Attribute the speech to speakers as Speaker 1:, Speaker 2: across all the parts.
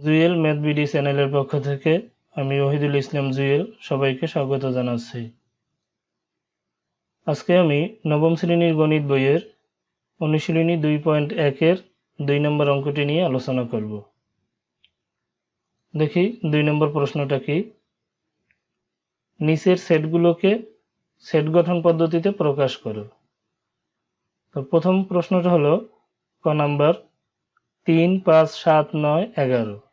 Speaker 1: Jewel math BD চ্যানেলের পক্ষ থেকে আমি ওহিদুল ইসলাম জুয়েল সবাইকে স্বাগত জানাচ্ছি। আজকে আমি নবম শ্রেণির গণিত বইয়ের অনুশীলনী দুই পয়েন্ট একের দুই নম্বর অঙ্কটি নিয়ে আলোচনা করব। দেখি দুই নম্বর প্রশ্নটা কি? নিচের সেটগুলোকে সেট গঠন পদ্ধতিতে প্রকাশ করো। তো প্রথম প্রশ্নটা হলো, ক নাম্বার? তিন, পাঁচ, সাত, নয়, এগারো।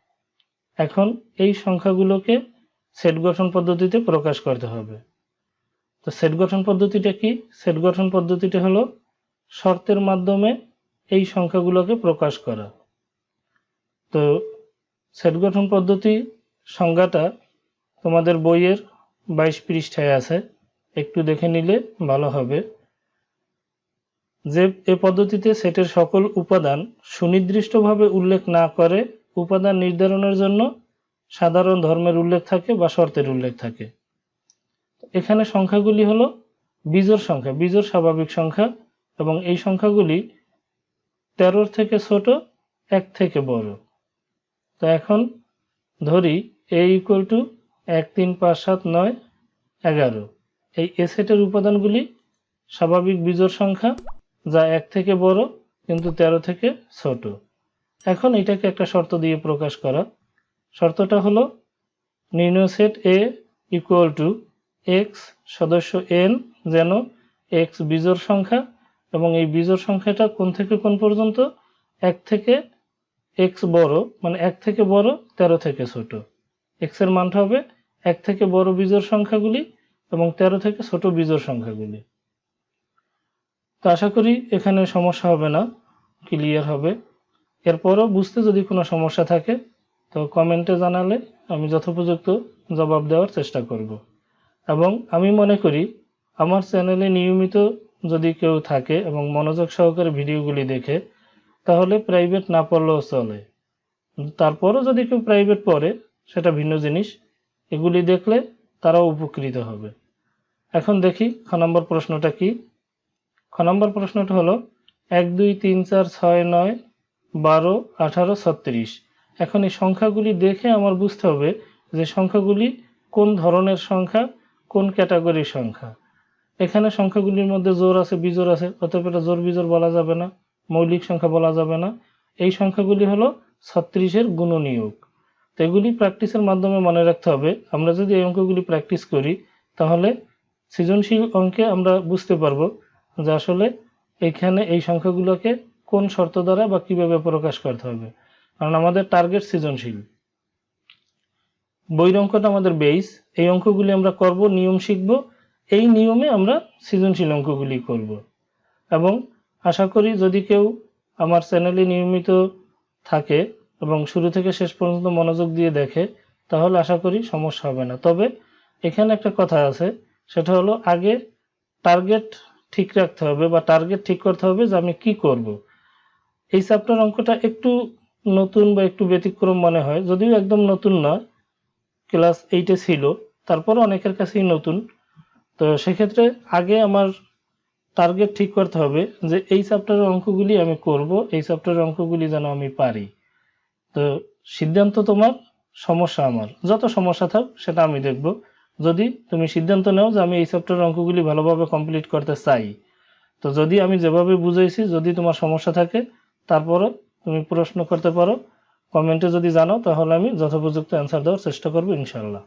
Speaker 1: এখন এই সংখ্যাগুলোকে সেট গঠন পদ্ধতিতে প্রকাশ করতে হবে। তো সেট গঠন পদ্ধতিটা কি? সেট গঠন পদ্ধতিটা হলো শর্তের মাধ্যমে এই সংখ্যাগুলোকে প্রকাশ করা। তো সেট গঠন পদ্ধতি সংজ্ঞাটা তোমাদের বইয়ের বাইশ পৃষ্ঠায় আছে। একটু দেখে নিলে ভালো হবে। যে এ পদ্ধতিতে সেটের সকল উপাদান সুনির্দিষ্টভাবে উল্লেখ না করে উপাদান নির্ধারণের জন্য সাধারণ ধর্মের উল্লেখ থাকে বা শর্তের উল্লেখ থাকে। এখানে সংখ্যাগুলি হলো বীজোর সংখ্যা বীজোর স্বাভাবিক সংখ্যা এবং এই সংখ্যাগুলি তেরোর থেকে ছোট, এক থেকে বড়। তো এখন ধরি এ ইকুয়াল টু এক, তিন, পাঁচ, সাত, নয়, এগারো। এই এসেটের উপাদানগুলি স্বাভাবিক বীজোর সংখ্যা, যা এক থেকে বড় কিন্তু তেরো থেকে ছোট। এখন এটাকে একটা শর্ত দিয়ে প্রকাশ করা। শর্তটা হলো নির্ণয় set A equal to x সদস্য এন যেন এক্স বিজোড় সংখ্যা এবং এই বিজোড় সংখ্যাটা কোন থেকে কোন পর্যন্ত? এক থেকে এক্স বড় মানে এক থেকে বড়, তেরো থেকে ছোট। এক্সের মানটা হবে এক থেকে বড় বিজোড় সংখ্যাগুলি এবং তেরো থেকে ছোট বিজোড় সংখ্যাগুলি। তো আশা করি এখানে সমস্যা হবে না ক্লিয়ার হবে। এরপরও বুঝতে যদি কোনো সমস্যা থাকে, তো কমেন্টে জানালে আমি যথোপযুক্ত জবাব দেওয়ার চেষ্টা করব। এবং আমি মনে করি, আমার চ্যানেলে নিয়মিত যদি কেউ থাকে এবং মনোযোগ সহকারে ভিডিওগুলি দেখে, তাহলে প্রাইভেট না পড়লেও চলে। তারপরও যদি কেউ প্রাইভেট পড়ে, সেটা ভিন্ন জিনিস। এগুলি দেখলে তারাও উপকৃত হবে। এখন দেখি খ নম্বর প্রশ্নটা কি? খ নম্বর প্রশ্নটা হলো, এক দুই তিন চার ছয় নয় বারো, আঠারো, ছত্রিশ। এখন এই সংখ্যাগুলি দেখে আমার বুঝতে হবে যে সংখ্যাগুলি কোন ধরনের সংখ্যা, কোন ক্যাটাগরির সংখ্যা। এখানে সংখ্যাগুলির মধ্যে জোর আছে, বিজোর আছে, অতএব এটা জোর বিজোর বলা যাবে না, মৌলিক সংখ্যা বলা যাবে না। এই সংখ্যাগুলি হলো ছত্রিশের গুণনীয়ক। তো এগুলি প্র্যাকটিসের মাধ্যমে মনে রাখতে হবে। আমরা যদি এই অঙ্কগুলি প্র্যাকটিস করি, তাহলে সৃজনশীল অঙ্কে আমরা বুঝতে পারব যে আসলে এখানে এই সংখ্যাগুলোকে কোন শর্ত দ্বারা বা কীভাবে প্রকাশ করতে হবে? কারণ আমাদের টার্গেট সৃজনশীল। বইর অঙ্কটা আমাদের বেস এই অঙ্কগুলি আমরা করব, নিয়ম শিখব। এই নিয়মে আমরা সৃজনশীল অঙ্কগুলি করব। এবং আশা করি যদি কেউ আমার চ্যানেলে নিয়মিত থাকে এবং শুরু থেকে শেষ পর্যন্ত মনোযোগ দিয়ে দেখে, তাহলে আশা করি সমস্যা হবে না। তবে এখানে একটা কথা আছে, সেটা হলো আগে টার্গেট ঠিক রাখতে হবে বা টার্গেট ঠিক করতে হবে যে আমি কি করব। এই চ্যাপ্টার অঙ্কটা একটু নতুন বা একটু ব্যতিক্রম মনে হয়। যদিও একদম নতুন নয় ক্লাস এইটে ছিল, তারপর অনেকের কাছেই নতুন। তো সেক্ষেত্রে আগে আমার টার্গেট ঠিক করতে হবে যে এই চ্যাপ্টারের অঙ্কগুলি আমি করব, এই চ্যাপ্টারের অঙ্কগুলি যেন আমি পারি। তো সিদ্ধান্ত তোমার, সমস্যা আমার। যত সমস্যা থাক, সেটা আমি দেখব। যদি তুমি সিদ্ধান্ত নাও যে আমি এই চ্যাপ্টারের অঙ্কগুলি ভালোভাবে কমপ্লিট করতে চাই, তো যদি আমি যেভাবে বুঝাইছি, যদি তোমার সমস্যা থাকে তারপরও তুমি প্রশ্ন করতে পারো কমেন্টে যদি জানো, তাহলে আমি যথোপযুক্ত অ্যান্সার দেওয়ার চেষ্টা করব ইনশাল্লাহ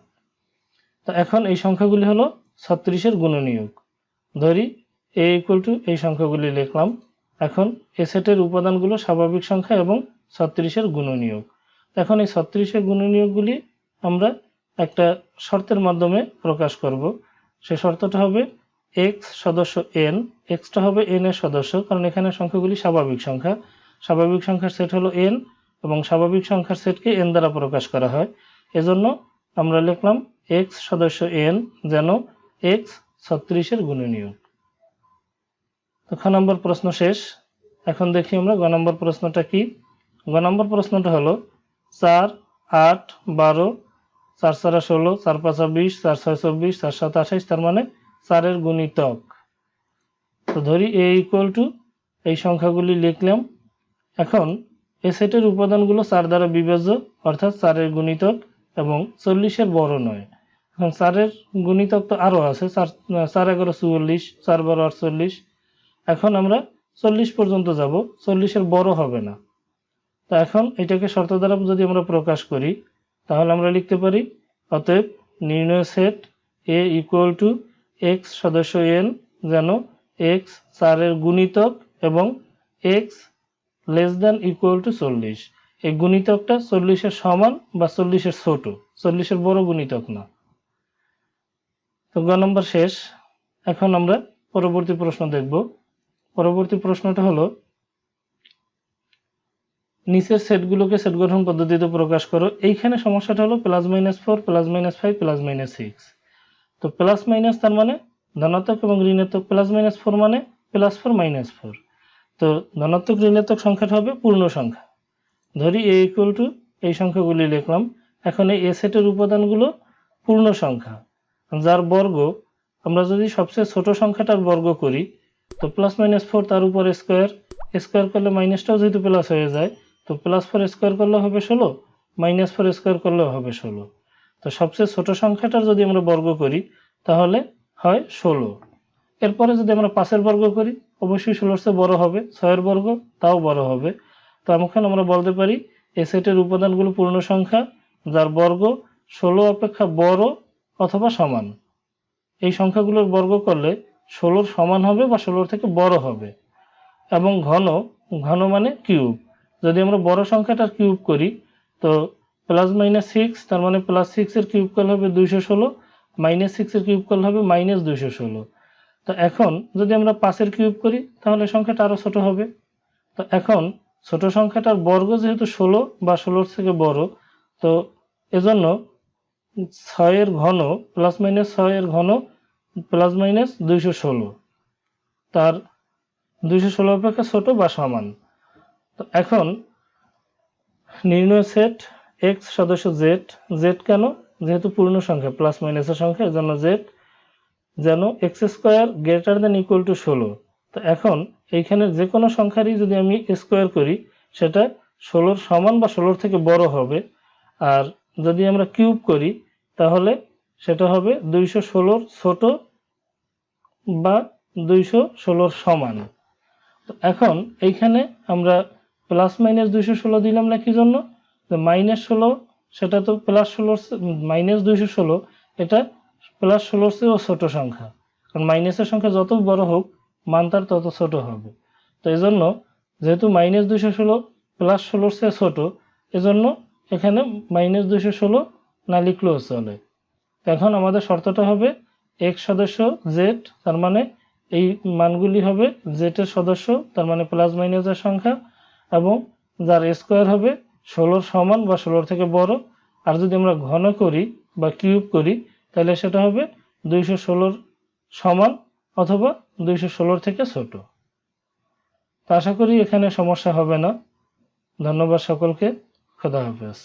Speaker 1: তো এখন এই সংখ্যাগুলি হলো ছত্রিশের গুণনীয়ক। ধরি এ ইকুয়াল টু এই সংখ্যাগুলি লিখলাম। এখন এ সেটের উপাদানগুলো স্বাভাবিক সংখ্যা এবং ছত্রিশের গুণনীয়ক। এখন এই ছত্রিশের গুণনীয়কগুলি আমরা একটা শর্তের মাধ্যমে প্রকাশ করব। সে শর্তটা হবে এক্স সদস্য এন এক্সটা হবে এন এর সদস্য, কারণ এখানে সংখ্যাগুলি স্বাভাবিক সংখ্যা। স্বাভাবিক সংখ্যার সেট হলো এন এবং স্বাভাবিক সংখ্যার সেটকে এন দ্বারা প্রকাশ করা হয়। এজন্য আমরা লিখলাম এক্স সদস্য এন যেন এক্স ছত্রিশের গুণনীয়ক তো নম্বর প্রশ্ন শেষ। এখন দেখি আমরা গ নম্বর প্রশ্নটা কি? গ নম্বর প্রশ্নটা হলো চার, আট, বারো, চার চারা ষোলো, চার পাঁচা বিশ, চার ছয় চব্বিশ, চার সাত আঠাইশ, তার মানে চারের গুণিতক। তো ধরি এ ইকুয়াল টু এই সংখ্যাগুলি লিখলাম এখন এ সেটের উপাদানগুলো চার দ্বারা বিভাজ্য, অর্থাৎ চারের গুণিতক এবং চল্লিশের বড় নয়। এখন চারের গুণিতক তো আরও আছে চার চার এগারো চুয়াল্লিশ চার বারো আটচল্লিশ। এখন আমরা চল্লিশ পর্যন্ত যাব, চল্লিশের বড় হবে না। তো এখন এটাকে শর্ত দ্বারা যদি আমরা প্রকাশ করি, তাহলে আমরা লিখতে পারি, অতএব নির্ণয় set A equal to x সদস্য এন যেন এক্স চারের গুণিতক এবং x less than equal to চল্লিশ। এই গুণিতকটা চল্লিশের সমান বা চল্লিশের ছোট। চল্লিশের বড় গুণিতক না। তো গ নম্বর শেষ। এখন আমরা পরবর্তী প্রশ্ন দেখব। পরবর্তী প্রশ্নটা হলো, নিচের সেটগুলোকে সেট গঠন পদ্ধতিতে প্রকাশ করো। এইখানে সমস্যাটা হলো plus minus four plus minus five plus minus six তো প্লাস মাইনাস তার মানে ধনাত্মক এবং ঋণাত্মক প্লাস মাইনাস ফোর মানে প্লাস ফোর মাইনাস ফোর তো ধনাত্মক ঋণাত্মক সংখ্যাটা হবে পূর্ণ সংখ্যা। ধরি এ ইকুয়াল টু এই সংখ্যাগুলি লিখলাম। এখন এই এ সেটের উপাদানগুলো পূর্ণ সংখ্যা। যার বর্গ, আমরা যদি সবচেয়ে ছোট সংখ্যাটার বর্গ করি, তো প্লাস মাইনাস ফোর তার উপর স্কোয়ার স্কোয়ার করলে মাইনাসটাও যেহেতু প্লাস হয়ে যায়, তো প্লাস ফোর স্কোয়ার করলে হবে ষোলো মাইনাস ফোর স্কোয়ার করলেও হবে ষোলো। তো সবচেয়ে ছোট সংখ্যাটার যদি আমরা বর্গ করি, তাহলে হয় ষোলো। এরপরে যদি আমরা পাঁচের বর্গ করি অবশ্যই ষোলোর চেয়ে বড় হবে, ছয়ের বর্গ তাও বড় হবে। তো এখন আমরা বলতে পারি, এ সেটের উপাদানগুলো পূর্ণ সংখ্যা, যার বর্গ ষোলো অপেক্ষা বড় অথবা সমান। এই সংখ্যাগুলোর বর্গ করলে ষোলোর সমান হবে বা ষোলোর থেকে বড় হবে। এবং ঘন ঘন মানে কিউব। যদি আমরা বড় সংখ্যাটার কিউব করি, তো প্লাস মাইনাস সিক্স, তার মানে প্লাস সিক্সের কিউব করলে হবে দুইশো ষোলো, মাইনাস সিক্সের কিউব করলে হবে মাইনাস দুইশো ষোলো। তো এখন যদি আমরা পাঁচের কিউব করি, তাহলে সংখ্যাটা আরও ছোট হবে। তো এখন ছোট সংখ্যাটার বর্গ যেহেতু ষোলো বা ষোলোর থেকে বড়, তো এজন্য ছয়ের ঘন প্লাস মাইনাস ছয়ের ঘন প্লাস মাইনাস দুইশো ষোলো। তার দুইশো ষোলো অপেক্ষা ছোট বা সমান। তো এখন নির্ণয় সেট এক্স সদস্য জেড জেড কেন? যেহেতু পূর্ণ সংখ্যা প্লাস মাইনাসের সংখ্যা, এজন্য জেড যেন X square greater than equal to ষোলো। তো এখন এইখানে যে কোনো সংখ্যারই যদি আমি স্কোয়ার করি, সেটা ষোলোর সমান বা ষোলোর থেকে বড় হবে। আর যদি আমরা কিউব করি, তাহলে সেটা হবে দুইশো ষোলোর ছোট বা দুইশো ষোলোর সমান। তো এখন এইখানে আমরা প্লাস মাইনাস দুইশো ষোলো দিলাম না কি জন্য? মাইনাস ষোলো, সেটা তো প্লাস ষোলোর মাইনাস দুইশো ষোলো, এটা প্লাস ষোলোর চেয়েও ছোট সংখ্যা। কারণ মাইনাসের সংখ্যা যত বড় হোক, মান তার তত ছোট হবে। তো এজন্য যেহেতু মাইনাস দুইশো ষোলো প্লাস ষোলোর চেয়ে ছোট, এজন্য এখানে মাইনাস দুইশো ষোলো না লিখলেও চলে। এখন আমাদের শর্তটা হবে এক সদস্য জেড তার মানে এই মানগুলি হবে জেটের সদস্য, তার মানে প্লাস মাইনাসের সংখ্যা, এবং যার স্কোয়ার হবে ষোলোর সমান বা ষোলোর থেকে বড়। আর যদি আমরা ঘন করি বা কিউব করি তাহলে সেটা হবে দুইশো ষোলোর সমান অথবা দুইশো ষোলোর থেকে ছোট। তা আশা করি এখানে সমস্যা হবে না। ধন্যবাদ সকলকে। খোদা হাফেজ।